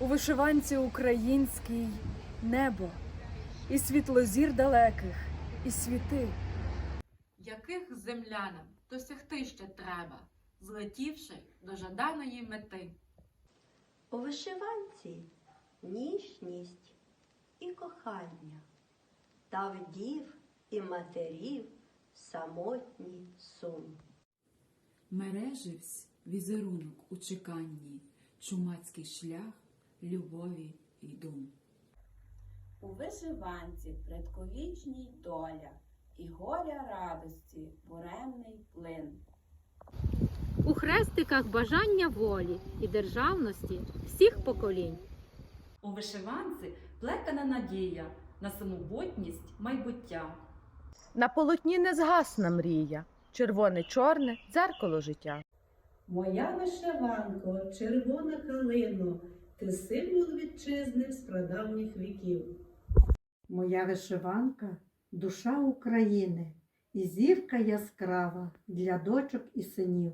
У вишиванці українській небо, і світлозір далеких, і світи. яких землянам досягти ще треба, злетівши до жаданої мети. У вишиванці ніжність і кохання, та вдів і матерів самотній сум. Мереживсь візерунок у чеканні, чумацький шлях любові й дум. У вишиванці предковічній доля і горя радості буремний плин. У хрестиках бажання волі і державності всіх поколінь. У вишиванці плекана надія на самобутність майбуття. На полотні не згасна мрія, червоне-чорне дзеркало життя. Моя вишиванко, червона калино, ти символ вітчизни з прадавніх віків. Моя вишиванка душа України і зірка яскрава для дочок і синів.